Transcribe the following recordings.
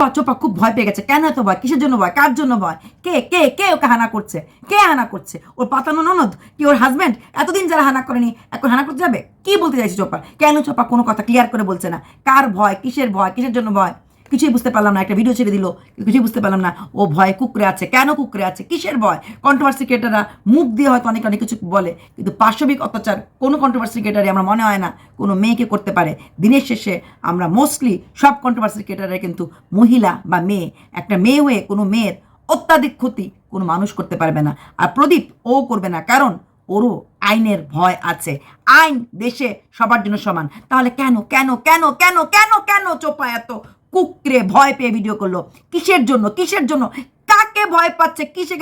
চোপা খুব ভয় পেয়ে গেছে। কেন এত ভয়? কিসের জন্য ভয়? কার জন্য ভয়? কে কে কে ওকে হানা করছে? কে হানা করছে? ওর পাতানো ননদ? কি ওর হাজব্যান্ড এতদিন যারা হানা করেনি, এখন হানা করতে যাবে? কি বলতে চাইছে চোপা কেন চোপা কোনো কথা ক্লিয়ার করে বলছে না? কার ভয়? কিসের ভয়? কিসের জন্য ভয়? কিছুই বুঝতে পারলাম না, একটা ভিডিও ছেড়ে দিল, কিছুই বুঝতে পারলাম না। ও ভয় কুকরে আছে, কেন কুকরে আছে? কিসের ভয়? কন্ট্রোভার্সি ক্রিয়েটাররা মুখ দিয়ে হয়তো অনেক অনেক কিছু বলে, কিন্তু পাশবিক অত্যাচার কোনো কন্ট্রোভার্সি ক্রিয়েটারই আমার মনে হয় না কোনো মেয়েকে করতে পারে। দিনের শেষে আমরা মোস্টলি সব কন্ট্রোভার্সি ক্রিয়েটাররা কিন্তু মহিলা বা মেয়ে। একটা মেয়ে হয়ে কোনো মেয়ের অত্যাধিক ক্ষতি কোনো মানুষ করতে পারবে না। আর প্রদীপ, ও করবে না, কারণ ওরও আইনের ভয় আছে। আইন দেশে সবার জন্য সমান। তাহলে কেন কেন কেন কেন কেন কেন চোপা এত কুকরে ভয় পেয়ে ভিডিও করল। কিসের জন্য? কিসের জন্য? কাকে ভয় পাচ্ছে? কিসে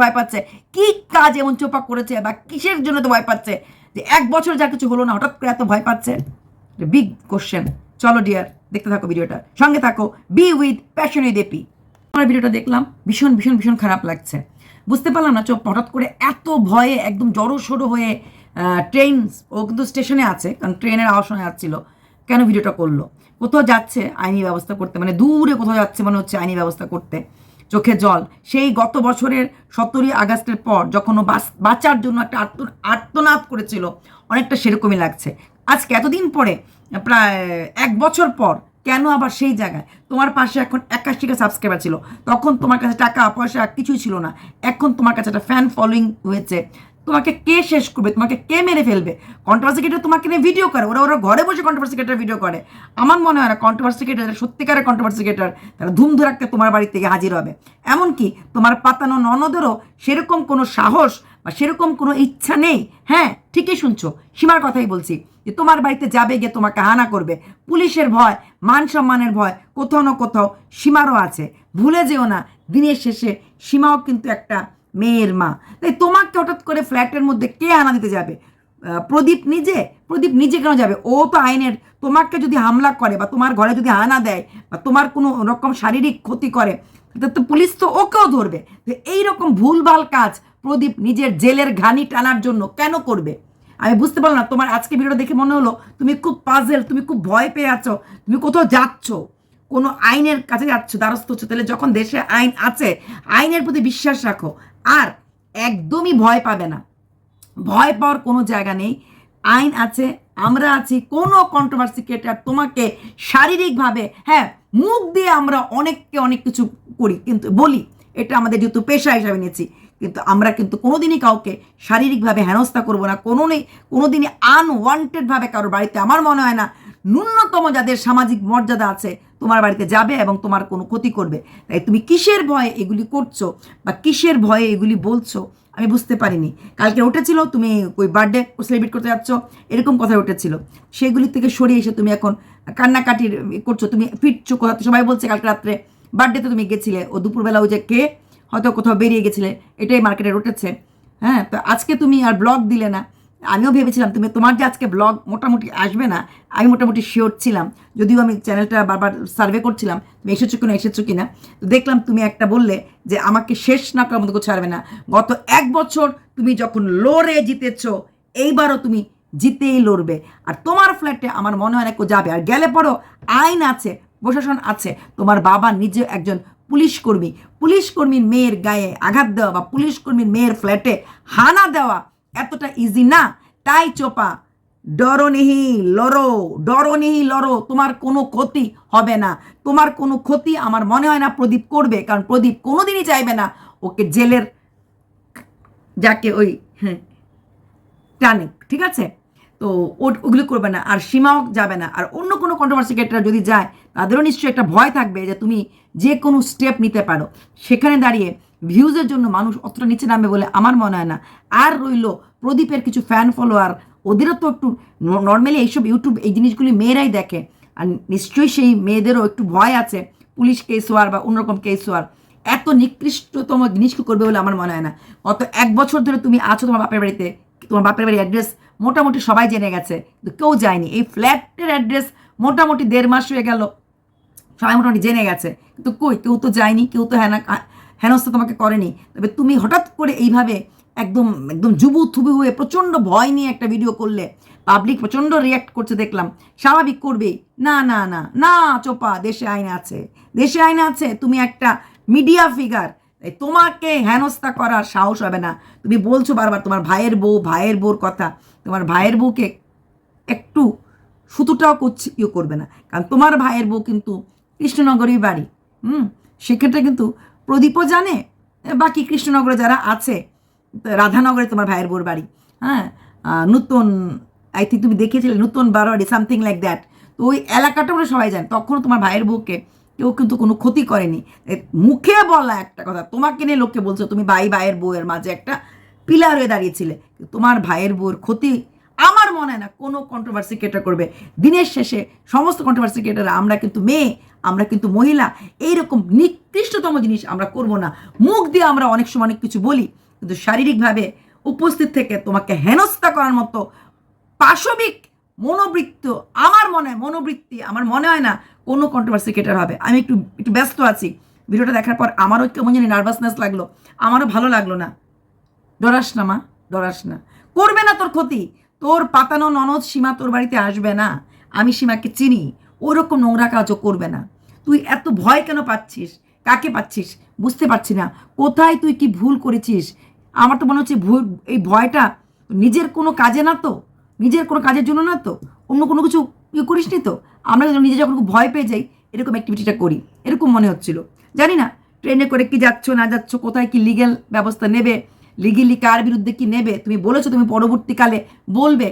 ভয় পাচ্ছে? কি কাজ এমন চোপা করেছে বা কিসের জন্য তো ভয় পাচ্ছে? যে এক বছর যা কিছু হলো না, হঠাৎ করে এত ভয় পাচ্ছে? বিগ কোশ্চেন চলো ডিয়ার দেখতে থাকো ভিডিওটা সঙ্গে থাকো বি উইথ প্যাশনি দেপি আমার ভিডিওটা দেখলাম, ভীষণ ভীষণ ভীষণ খারাপ লাগছে। বুঝতে পারলাম না চোপ, হঠাৎ করে এত ভয়ে, একদম জড়ো সড়ো হয়ে ট্রেন ও কিন্তু স্টেশনে আছে, কারণ ট্রেনের আওয়াজ শোনা যাচ্ছিল। কেন ভিডিওটা করল? কোথাও যাচ্ছে আইনি ব্যবস্থা করতে মানে দূরে কোথাও যাচ্ছে মনে হচ্ছে আইনি ব্যবস্থা করতে, চোখে জল। সেই গত বছরের সতেরোই আগস্টের পর যখন ও বাঁচার জন্য একটা আত্ম আত্মনাদ করেছিল, অনেকটা সেরকমই লাগছে। আজকে এতদিন পরে, প্রায় এক বছর পর, কেন আবার সেই জায়গায়? তোমার পাশে এখন একাশিটা সাবস্ক্রাইবার ছিল। তখন তোমার কাছে টাকা, পয়সা কিছুই ছিল না। এখন তোমার কাছে একটা ফ্যান ফলোয়িং হয়েছে। তোমাকে কে শেষ করবে? তোমাকে কে মেরে ফেলবে? কন্ট্রোভার্সি তোমাকে নিয়ে ভিডিও করে। ওরা ওরা ঘরে বসে কন্ট্রোভার্সি ভিডিও করে। আমার মনে হয় না কন্ট্রোভার্সি ক্রিয়েটার সত্যিকারের কন্ট্রোভার্সি ক্রিয়েটার তারা ধুম ধুরাক্কে তোমার বাড়ি থেকে হাজির হবে। এমনকি তোমার পাতানো ননদেরও সেরকম কোনো সাহস বা সেরকম কোনো ইচ্ছা নেই। হ্যাঁ ঠিকই শুনছো, সীমার কথাই বলছি যে তোমার বাড়িতে যাবে গিয়ে তোমাকে হানা করবে। পুলিশের ভয়, মান সম্মানের ভয় কোথাও না কোথাও সীমারও আছে। ভুলে যেও না, দিনের শেষে সীমাও কিন্তু একটা মেয়ের মা। তাই তোমাকে হঠাৎ করে ফ্ল্যাটের মধ্যে কে আনা দিতে যাবে? প্রদীপ নিজে? প্রদীপ নিজে কেন যাবে? ও তো আইনের। তোমাকে যদি হামলা করে বা তোমার ঘরে যদি হানা দেয় বা তোমার কোনো রকম শারীরিক ক্ষতি করে তো পুলিশ তো ওকেও ধরবে। তো এইরকম ভুলভাল কাজ প্রদীপ নিজের জেলের ঘানি টানার জন্য কেন করবে? আমি বুঝতে পারলাম না, তোমার আজকে ভিডিওটা দেখে মনে হলো, তুমি খুব পাজেল তুমি খুব ভয় পেয়ে আছো, তুমি কোথাও যাচ্ছ। কোনো আইনের কাছে যাচ্ছ, দ্বারস্থ হচ্ছে, তাহলে যখন দেশে আইন আছে, আইনের প্রতি বিশ্বাস রাখো। আর একদমই ভয় পাবে না। ভয় পাওয়ার কোনো জায়গা নেই। আইন আছে, আমরা আছি, কোনো কন্ট্রোভার্সি ক্রিয়েটার তোমাকে শারীরিকভাবে হ্যাঁ মুখ দিয়ে আমরা অনেককে অনেক কিছু করি, কিন্তু বলি, এটা আমাদের যেহেতু পেশা হিসাবে নিয়েছি, কিন্তু আমরা কিন্তু কোনোদিনই কাউকে শারীরিকভাবে হেনস্থা করব না। কোনো নেই কোনোদিনই আনওয়ান্টেডভাবে কারোর বাড়িতে, আমার মনে হয় না, ন্যূনতম যাদের সামাজিক মর্যাদা আছে তোমার বাড়িতে যাবে এবং তোমার কোনো ক্ষতি করবে। তাই তুমি কিসের ভয়ে এগুলি করছ বা কিসের ভয়ে এগুলি বলছো, আমি বুঝতে পারিনি। কালকে উঠেছিল, তুমি ওই বার্থডে সেলিব্রেট করতে যাচ্ছ, এরকম কথা উঠেছিল। সেগুলি থেকে সরিয়ে এসে তুমি এখন কান্নাকাটির করছ, তুমি ফিরছো কোথাও সবাই বলছে কালকে রাত্রে বার্থডে বার্থডেতে তুমি গেছিলে, ও দুপুরবেলা ওই যে কে, হয়তো কোথাও বেরিয়ে গেছিলে, এটাই মার্কেটে উঠেছে। হ্যাঁ তো আজকে তুমি আর ব্লগ দিলে না। আমিও ভেবেছিলাম, তুমি তোমার যে আজকে ব্লগ মোটামুটি আসবে না, আমি মোটামুটি শিওর ছিলাম। যদিও আমি চ্যানেলটা বারবার সার্ভে করছিলাম, তুমি এসেছ কিনা এসেছ কিনা, তো দেখলাম তুমি একটা বললে যে আমাকে শেষ না করার মতো ছাড়বে না। গত এক বছর তুমি যখন লড়ে জিতেছো, এইবারও তুমি জিতেই লড়বে। আর তোমার ফ্ল্যাটে আমার মনে হয় না কেউ যাবে। আর গেলে পরও আইন আছে, প্রশাসন আছে, তোমার বাবা নিজে একজন পুলিশ কর্মী। পুলিশ কর্মীর মেয়ের গায়ে আঘাত দেওয়া বা পুলিশ কর্মীর মেয়ের ফ্ল্যাটে হানা দেওয়া এতটা ইজি না। তাই চোপা ডরো নেহি লড়ো ডরো নেহি লড়ো, তোমার কোনো ক্ষতি হবে না। তোমার কোনো ক্ষতি আমার মনে হয় না প্রদীপ করবে, কারণ প্রদীপ কোনোদিনই চাইবে না ওকে জেলের যাকে ওই হ্যাঁ টানে, ঠিক আছে? তো ওগুলো করবে না, আর সীমাও যাবে না। আর অন্য কোনো কন্ট্রোভার্সি ক্রিয়েটার যদি যায়, তাদেরও নিশ্চয়ই একটা ভয় থাকবে যে তুমি যে কোনো স্টেপ নিতে পারো। সেখানে দাঁড়িয়ে ভিউজের জন্য মানুষ অতটা নিচে নামবে বলে আমার মনে হয় না। আর রইল প্রদীপের কিছু ফ্যান ফলোয়ার ওদেরও তো একটু নর্মালি এইসব ইউটিউব এই জিনিসগুলি মেয়েরাই দেখে। আর নিশ্চয়ই সেই মেয়েদেরও একটু ভয় আছে, পুলিশ কেস হওয়ার বা অন্যরকম কেস হওয়ার। এত নিকৃষ্টতম জিনিসকে করবে বলে আমার মনে হয় না। গত এক বছর ধরে তুমি আছো তোমার বাপের বাড়িতে, তোমার বাপের বাড়ির অ্যাড্রেস মোটামুটি সবাই জেনে গেছে, কিন্তু কেউ যায়নি। এই ফ্ল্যাটের অ্যাড্রেস মোটামুটি দেড় মাস হয়ে গেল, সবাই মোটামুটি জেনে গেছে। কিন্তু কই, কেউ তো যায়নি, কেউ তো হেনা হেনস্থা তোমাকে করেনি। তবে তুমি হঠাৎ করে এইভাবে একদম একদম যুবু থুবু হয়ে প্রচণ্ড ভয় নিয়ে একটা ভিডিও করলে পাবলিক প্রচণ্ড রিয়াক্ট করছে, দেখলাম, স্বাভাবিক করবেই। না না না না, চোপা, দেশে আইন আছে। দেশে আইন আছে, তুমি একটা মিডিয়া ফিগার তোমাকে হেনস্থা করার সাহস হবে না। তুমি বলছো বারবার, তোমার ভাইয়ের বউ, ভাইয়ের বউর কথা। তোমার ভাইয়ের বউকে একটু সুতোটাও করছে ইয়ে করবে না। কারণ তোমার ভাইয়ের বউ কিন্তু কৃষ্ণনগরই বাড়ি, হুম? সেক্ষেত্রে কিন্তু প্রদীপও জানে, বাকি কৃষ্ণনগরে যারা আছে, রাধানগরে তোমার ভাইয়ের বউর বাড়ি হ্যাঁ? নতুন আই থিঙ্ক তুমি দেখেছিলে নতুন বারোয়ারি সামথিং লাইক দ্যাট তো ওই এলাকাটা ওরা সবাই জানে, তখনও তোমার ভাইয়ের বউকে কেউ কিন্তু কোনো ক্ষতি করেনি। মুখে বলা একটা কথা, তোমাকে নিয়ে লোককে বলছো, তুমি ভাই ভাইয়ের বউয়ের মাঝে একটা পিলার হয়ে দাঁড়িয়েছিলে, তোমার ভাইয়ের বউয়ের ক্ষতি মনে হয় না, কোনো কন্ট্রোভার্সি ক্রিয়েটার করবে। দিনের শেষে সমস্ত কন্ট্রোভার্সি ক্রিয়েটার আমরা কিন্তু মেয়ে, আমরা কিন্তু মহিলা, এইরকম নিকৃষ্টতম জিনিস আমরা করব না। মুখ দিয়ে আমরা অনেক সময় অনেক কিছু বলি, কিন্তু শারীরিকভাবে উপস্থিত থেকে তোমাকে হেনস্থা করার মতো পাশবিক মনোবৃত্ত আমার মনে হয় মনোবৃত্তি আমার মনে হয় না কোনো কন্ট্রোভার্সি ক্রিয়েটার হবে। আমি একটু একটু ব্যস্ত আছি। ভিডিওটা দেখার পর আমারও কেমন জানি নার্ভাসনেস লাগল, আমারও ভালো লাগল না। ডরাস না মা, ডরাস না। করবে না তোর ক্ষতি। তোর পাতানো ননদ সীমা তোর বাড়িতে আসবে না। আমি সীমাকে চিনি, ওরকম নোংরা কাজও করবে না। তুই এত ভয় কেন পাচ্ছিস? কাকে পাচ্ছিস? বুঝতে পারছি না। কোথায় তুই কি ভুল করেছিস? আমার তো মনে হচ্ছে ভুল, এই ভয়টা নিজের কোনো কাজে না তো? নিজের কোনো কাজের জন্য না তো? অন্য কোনো কিছু ইয়ে করিস নি তো? আমরা নিজে যখন ভয় পেয়ে যাই, এরকম অ্যাক্টিভিটিটা করি। এরকম মনে হচ্ছিল। জানি না ট্রেনে করে কি যাচ্ছ, না যাচ্ছ, কোথায় কি লিগেল ব্যবস্থা নেবে লিগেলি কার বিরুদ্ধে কি নেবে? তুমি বলেছ, তুমি পরবর্তীকালে বলবে।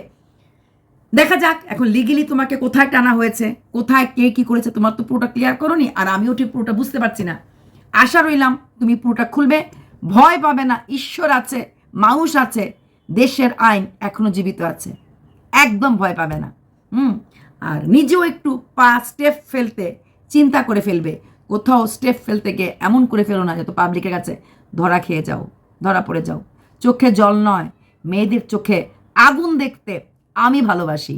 দেখা যাক, এখন লিগেলি তোমাকে কোথায় টানা হয়েছে, কোথায় কে কি করেছে, তোমার তো পুরোটা ক্লিয়ার করোনি, আর আমিও ঠিক পুরোটা বুঝতে পারছি না। আশা রইলাম, তুমি পুরোটা খুলবে। ভয় পাবে না, ঈশ্বর আছে, মানুষ আছে, দেশের আইন এখনও জীবিত আছে। একদম ভয় পাবে না, হুম? আর নিজেও একটু পা স্টেপ ফেলতে চিন্তা করে ফেলবে। কোথাও স্টেপ ফেলতে গিয়ে এমন করে ফেলো না, যাতে পাবলিকের কাছে ধরা খেয়ে যাও। ধরা পড়ে যাও। চোখে জল নয়, মেয়েদের চোখে আগুন দেখতে আমি ভালোবাসি।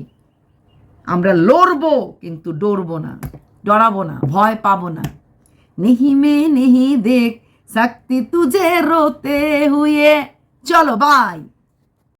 আমরা লড়বো কিন্তু ডরবো না, ডরাবো না, ভয় পাবো না। নেহি মে নেহি দেখ, শক্তি তুজে রোতে হুয়ে। চলো বাই